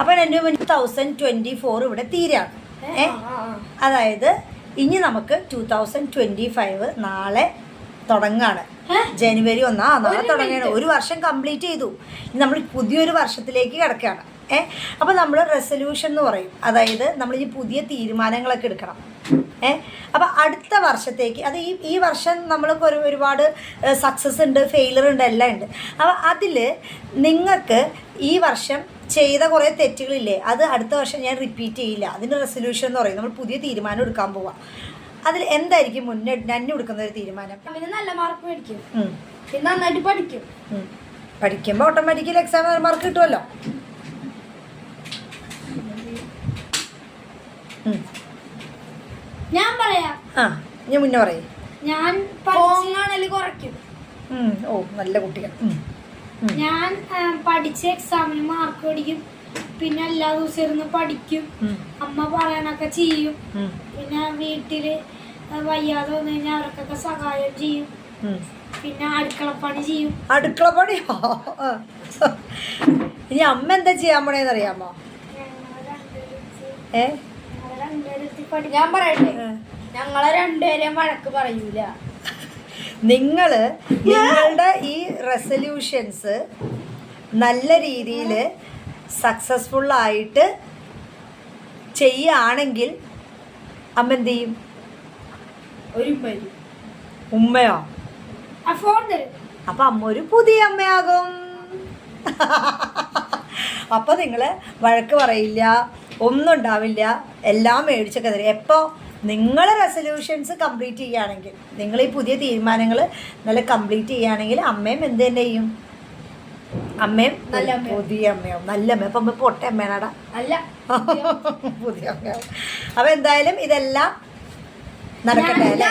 അപ്പം എന്റെ thousand twenty four ഇവിടെ തീരാണ് ഏ? അതായത് ഇനി നമുക്ക് ടു തൗസൻഡ് ട്വന്റി ഫൈവ് നാളെ തുടങ്ങാണ്. ജനുവരി ഒന്നാ നാളെ തുടങ്ങിയാണ് ഒരു വർഷം കംപ്ലീറ്റ് ചെയ്തു. ഇനി നമ്മൾ പുതിയൊരു വർഷത്തിലേക്ക് കിടക്കുകയാണ്. ഏ? അപ്പോൾ നമ്മൾ റെസൊല്യൂഷൻ എന്ന് പറയും. അതായത് നമ്മൾ ഈ പുതിയ തീരുമാനങ്ങളൊക്കെ എടുക്കണം. ഏ? അപ്പോൾ അടുത്ത വർഷത്തേക്ക് അത് ഈ ഈ വർഷം നമ്മൾക്ക് ഒരു ഒരുപാട് സക്സസ് ഉണ്ട് ഫെയിലർ ഉണ്ട് എല്ലാം ഉണ്ട്. അപ്പോൾ അതിൽ നിങ്ങൾക്ക് ഈ വർഷം ചെയ്ത കുറേ തെറ്റുകളില്ലേ അത് അടുത്ത വർഷം ഞാൻ റിപ്പീറ്റ് ചെയ്യില്ല. അതിന്റെ റെസൊല്യൂഷൻ എന്ന് പറയും. നമ്മൾ പുതിയ തീരുമാനം എടുക്കാൻ പോവാം. അതിൽ എന്തായിരിക്കും മുന്നേ ഞാൻ എടുക്കുന്ന ഒരു തീരുമാനം? പിന്നെ നല്ല മാർക്ക് മേടിക്കും. പിന്നെ നന്നായിട്ട് പഠിക്കും. പഠിക്കുമ്പോൾ ഓട്ടോമാറ്റിക്കലി എക്സാം മാർക്ക് കിട്ടുമല്ലോ ഞാൻ പറയാം. ആ ഞാൻ മുന്നേ പറയും. ഞാൻ കുറയ്ക്കും. ഓ നല്ല കുട്ടികൾ. ഞാൻ പഠിച്ച എക്സാമിന് മാർക്ക് മേടിക്കും. പിന്നെ എല്ലാ ദിവസവും ഇരുന്ന് പഠിക്കും. അമ്മ പറയണൊക്കെ ചെയ്യും. പിന്നെ വീട്ടിൽ വയ്യാതെ വന്നു കഴിഞ്ഞാൽ അവർക്കൊക്കെ സഹായം ചെയ്യും. പിന്നെ അടുക്കളപ്പണി ചെയ്യും. അടുക്കള പണിയോ ഇനി അമ്മ എന്താ ചെയ്യാൻ പോണേന്ന് അറിയാമോ ഏ? ഞാൻ പറയട്ടെ? ഞങ്ങളെ രണ്ടുപേരെയും വഴക്ക് പറയൂല. നിങ്ങൾ നിങ്ങളുടെ ഈ റെസൊല്യൂഷൻസ് നല്ല രീതിയിൽ സക്സസ്ഫുള്ളായിട്ട് ചെയ്യുകയാണെങ്കിൽ അമ്മ എന്ത് ചെയ്യും ഉമ്മയോ? അപ്പൊ അമ്മ ഒരു പുതിയ അമ്മയാകും. അപ്പൊ നിങ്ങൾ വഴക്ക് പറയില്ല ഒന്നും ഉണ്ടാവില്ല എല്ലാം മേടിച്ചൊക്കെ തരും. എപ്പോൾ നിങ്ങൾ റെസൊല്യൂഷൻസ് കംപ്ലീറ്റ് ചെയ്യുകയാണെങ്കിൽ നിങ്ങൾ ഈ പുതിയ തീരുമാനങ്ങൾ നല്ല കംപ്ലീറ്റ് ചെയ്യുകയാണെങ്കിൽ അമ്മയും എന്ത് തന്നെ ചെയ്യും? അമ്മയും നല്ല പുതിയ അമ്മയാവും നല്ല അമ്മ അപ്പം പൊട്ട അമ്മയാണടാ. അല്ല. പുതിയ അമ്മയാവും അപ്പം എന്തായാലും ഇതെല്ലാം നടക്കട്ടെ അല്ലേ?